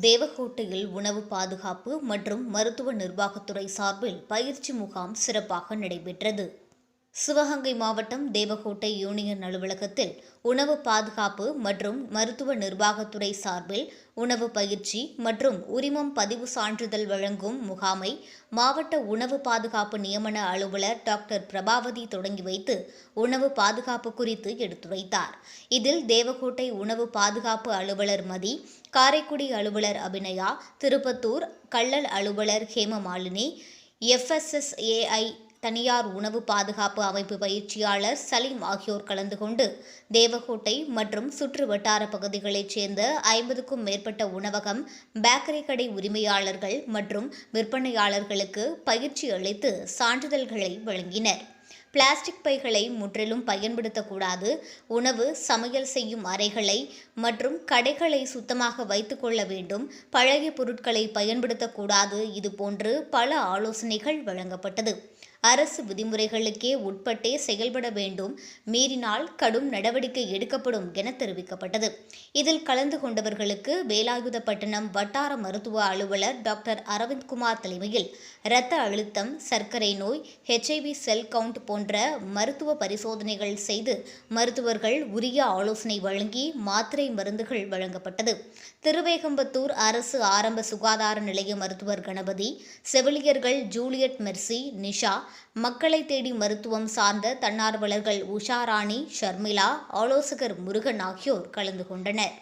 தேவக்கோட்டையில் உணவு பாதுகாப்பு மற்றும் மருத்துவ நிர்வாகத்துறை சார்பில் பயிற்சி முகாம் சிறப்பாக நடைபெற்றது. சிவகங்கை மாவட்டம் தேவகோட்டை யூனியன் அலுவலகத்தில் உணவு பாதுகாப்பு மற்றும் மருத்துவ நிர்வாகத்துறை சார்பில் உணவு பயிற்சி மற்றும் உரிமம் பதிவு சான்றிதழ் வழங்கும் முகாமை மாவட்ட உணவு பாதுகாப்பு நியமன அலுவலர் டாக்டர் பிரபாவதி தொடங்கி வைத்து உணவு பாதுகாப்பு குறித்து எடுத்துரைத்தார். இதில் தேவகோட்டை உணவு பாதுகாப்பு அலுவலர் மதி காரைக்குடி அலுவலர் அபிநயா திருப்பத்தூர் கள்ளல் அலுவலர் ஹேமமாலினி எஃப்எஸ்எஸ்ஏஐ தனியார் உணவு பாதுகாப்பு அமைப்பு பயிற்சியாளர் சலீம் ஆகியோர் கலந்து கொண்டு தேவகோட்டை மற்றும் சுற்று வட்டார பகுதிகளைச் சேர்ந்த ஐம்பதுக்கும் மேற்பட்ட உணவகம் பேக்கரி கடை உரிமையாளர்கள் மற்றும் விற்பனையாளர்களுக்கு பயிற்சி அளித்து சான்றிதழ்களை வழங்கினர். பிளாஸ்டிக் பைகளை முற்றிலும் பயன்படுத்தக்கூடாது. உணவு சமையல் செய்யும் அறைகளை மற்றும் கடைகளை சுத்தமாக வைத்துக்கொள்ள வேண்டும். பழைய பொருட்களை பயன்படுத்தக்கூடாது. இதுபோன்று பல ஆலோசனைகள் வழங்கப்பட்டது. அரசு விதிமுறைகளுக்கே உட்பட்டே செயல்பட வேண்டும். மீறினால் கடும் நடவடிக்கை எடுக்கப்படும் என தெரிவிக்கப்பட்டது. இதில் கலந்து கொண்டவர்களுக்கு வேலாயுதப்பட்டினம் வட்டார மருத்துவ அலுவலர் டாக்டர் அரவிந்த்குமார் தலைமையில் இரத்த அழுத்தம் சர்க்கரை நோய் ஹெச்ஐவி செல் கவுண்ட் போன்ற மருத்துவ பரிசோதனைகள் செய்து மருத்துவர்கள் உரிய ஆலோசனை வழங்கி மாத்திரை மருந்துகள் வழங்கப்பட்டது. திருவேகம்பத்தூர் அரசு ஆரம்ப சுகாதார நிலைய மருத்துவர் கணபதி செவிலியர்கள் ஜூலியட் மெர்சி நிஷா மக்களை தேடி மருத்துவம் சார்ந்த தன்னார்வலர்கள் உஷாராணி ஷர்மிளா ஆலோசகர் முருகன் ஆகியோர் கலந்து கொண்டனர்.